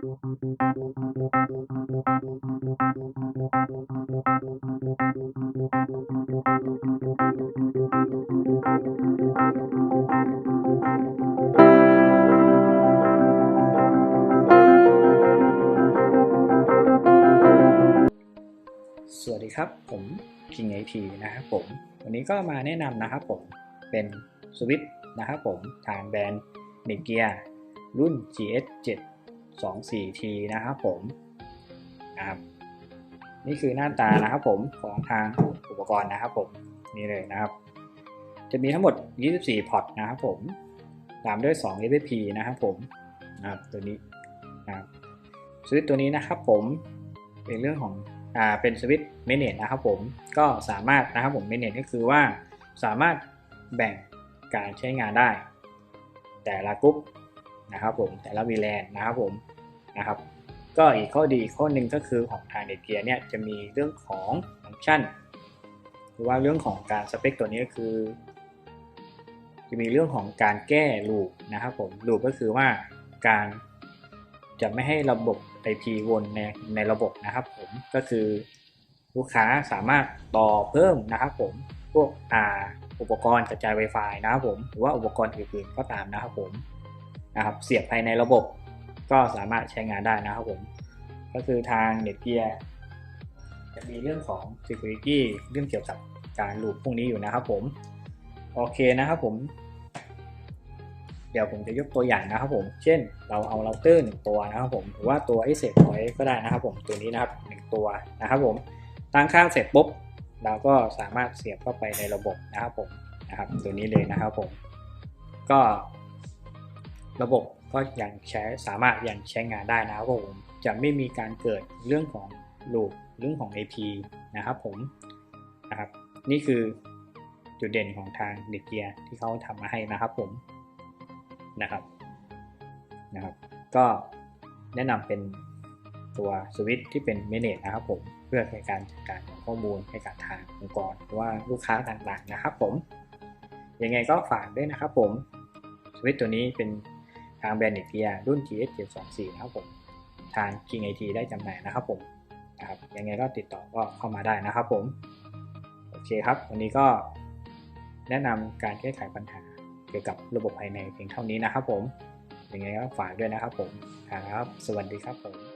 สวัสดีครับ ผม King IT นะครับผม วันนี้ก็มาแนะนำนะครับผมเป็นสวิตช์นะครับผมทางแบรนด์เนเกียรุ่น GS 7 2 4 T นะครับผมนะครับนี่คือหน้าตานะครับผมของทางอุปกรณ์นะครับผมนี่เลยนะครับ จะมีทั้งหมด 24 พอร์ตนะครับผมตามด้วย2 USB นะครับผมนะครับตัวนี้นะครับสวิตตัวนี้นะครับผมเป็นเรื่องของอ่าเป็นสวิตเมเนจนะครับผมก็สามารถนะครับผมเมเนจก็คือว่าสามารถแบ่งการใช้งานได้ แต่ละกรุ๊ปนะครับผมแต่ละ VLAN นะครับผม นะครับ ก็อีกข้อดีข้อหนึ่งก็คือของทางเน็ตเกียร์เนี่ยจะมีเรื่องของฟังก์ชันหรือว่าเรื่องของการสเปคตัวนี้ก็คือ จะมีเรื่องของการแก้ลูปนะครับผมลูปก็คือว่าการจะไม่ให้ระบบ IP วนในในระบบนะครับผมก็คือลูกค้าสามารถต่อเพิ่มนะครับผมพวกอ่าอุปกรณ์กระจาย Wi-Fi นะครับผมหรือว่าอุปกรณ์อื่นๆก็ตามนะครับผมนะครับเสียบภายในระบบ ก็สามารถใช้งานได้นะครับผม ก็คือทาง Netgear จะมีเรื่องของ Security เรื่องเกี่ยวกับการลูปพวกนี้อยู่นะครับผม โอเคนะครับผม เดี๋ยวผมจะยกตัวอย่างนะครับผม เช่นเราเอาเราเตอร์หนึ่งตัวนะครับผมหรือว่าตัว a s s e t Point ก็ได้นะครับผมตัวนี้นะครับหนึ่งตัวนะครับผมตั้งค่าเสร็จปุ๊บเราก็สามารถเสียบเข้าไปในระบบนะครับผมนะครับตัวนี้เลยนะครับผม ก็ ระบบก็ยังใช้สามารถยังใช้งานได้นะครับผมจะไม่มีการเกิดเรื่องของลูปเรื่องของ IP นะครับผมนะครับนี่คือจุดเด่นของทางเด็กเกียร์ที่เขาทำมาให้นะครับผมนะครับนะครับ ก็แนะนำเป็นตัวสวิตช์ที่เป็นเมเนจนะครับผมเพื่อในการจัดการของข้อมูลให้กับทางองค์กรหรือว่าลูกค้าต่างๆนะครับผมยังไงก็ฝากด้วยนะครับผมสวิตช์ตัวนี้เป็น ทางแบรนด์เนเกียรุ่น GS 724นะครับผมทาง King IT ได้จำหน่ายนะครับผมนะครับยังไงก็ติดต่อก็เข้ามาได้นะครับผม โอเคครับ วันนี้ก็แนะนำการแก้ไขปัญหาเกี่ยวกับระบบภายในเพียงเท่านี้นะครับผมยังไงก็ฝากด้วยนะครับผมครับ สวัสดีครับผม